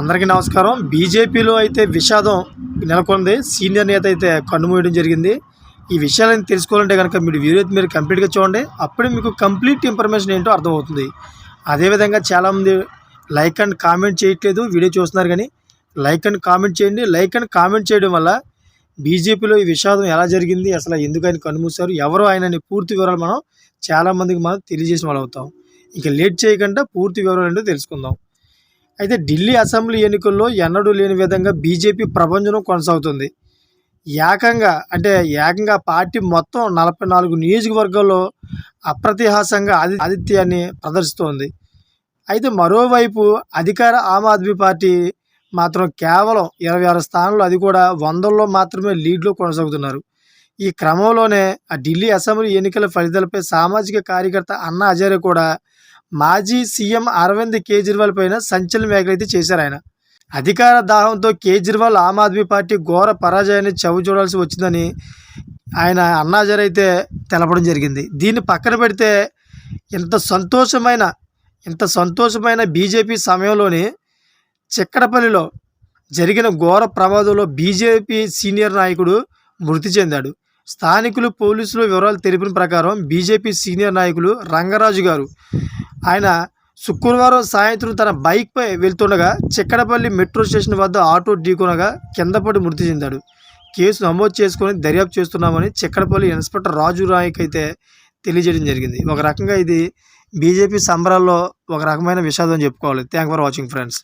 అందరికీ నమస్కారం. బీజేపీలో అయితే విషాదం నెలకొంది. సీనియర్ నేత అయితే కన్నుమూయడం జరిగింది. ఈ విషయాలను తెలుసుకోవాలంటే కనుక మీరు వీడియో అయితే మీరు కంప్లీట్గా చూడండి. అప్పుడే మీకు కంప్లీట్ ఇన్ఫర్మేషన్ ఏంటో అర్థమవుతుంది. అదేవిధంగా చాలామంది లైక్ అండ్ కామెంట్ చేయట్లేదు. వీడియో చూస్తున్నారు కానీ లైక్ అండ్ కామెంట్ చేయండి. లైక్ అండ్ కామెంట్ చేయడం వల్ల బీజేపీలో ఈ విషాదం ఎలా జరిగింది? అసలు ఎందుకు ఆయన కన్నుమూశారు ఎవరు ఆయనని పూర్తి వివరాలు మనం చాలామందికి మనం తెలియజేసిన వాళ్ళు అవుతాం. ఇక లేట్ చేయకుండా పూర్తి వివరాలు ఏంటో తెలుసుకుందాం. అయితే ఢిల్లీ అసెంబ్లీ ఎన్నికల్లో ఎన్నడూ లేని విధంగా బీజేపీ ప్రభంజనం కొనసాగుతుంది. ఏకంగా అంటే ఏకంగా పార్టీ మొత్తం నలభై నాలుగు నియోజకవర్గాల్లో అప్రతిహాసంగా ఆది ఆదిత్యాన్ని ప్రదర్శిస్తోంది. అయితే మరోవైపు అధికార ఆమ్ ఆద్మీ పార్టీ మాత్రం కేవలం ఇరవై ఆరు స్థానంలో అది కూడా వందల్లో మాత్రమే లీడ్లో కొనసాగుతున్నారు. ఈ క్రమంలోనే ఆ ఢిల్లీ అసెంబ్లీ ఎన్నికల ఫలితాలపై సామాజిక కార్యకర్త అన్నా హజారే కూడా మాజీ సీఎం అరవింద్ కేజ్రీవాల్ పైన సంచలన వ్యాఖ్యలు చేశారు ఆయన. అధికార దాహంతో కేజ్రీవాల్ ఆమ్ ఆద్మీ పార్టీ ఘోర పరాజయాన్ని చవి చూడాల్సి వచ్చిందని ఆయన అన్నాజర్ అయితే తెలపడం జరిగింది. దీన్ని పక్కన పెడితే ఇంత సంతోషమైన ఇంత సంతోషమైన బీజేపీ సమయంలోని చిక్కడపల్లిలో జరిగిన ఘోర ప్రమాదంలో బీజేపీ సీనియర్ నాయకుడు మృతి చెందాడు. స్థానికులు పోలీసులు వివరాలు తెలిపిన ప్రకారం బీజేపీ సీనియర్ నాయకులు రంగరాజు గారు ఆయన శుక్రవారం సాయంత్రం తన బైక్పై వెళ్తుండగా చిక్కడపల్లి మెట్రో స్టేషన్ వద్ద ఆటో ఢీకొనగా కిందపడి మృతి చెందాడు. కేసు నమోదు చేసుకొని దర్యాప్తు చేస్తున్నామని చిక్కడపల్లి ఇన్స్పెక్టర్ రాజు రాయ్కి అయితే తెలియజేయడం జరిగింది. ఒక రకంగా ఇది బీజేపీ సంబరాల్లో ఒక రకమైన విషాదం చెప్పుకోవాలి. Thank for watching friends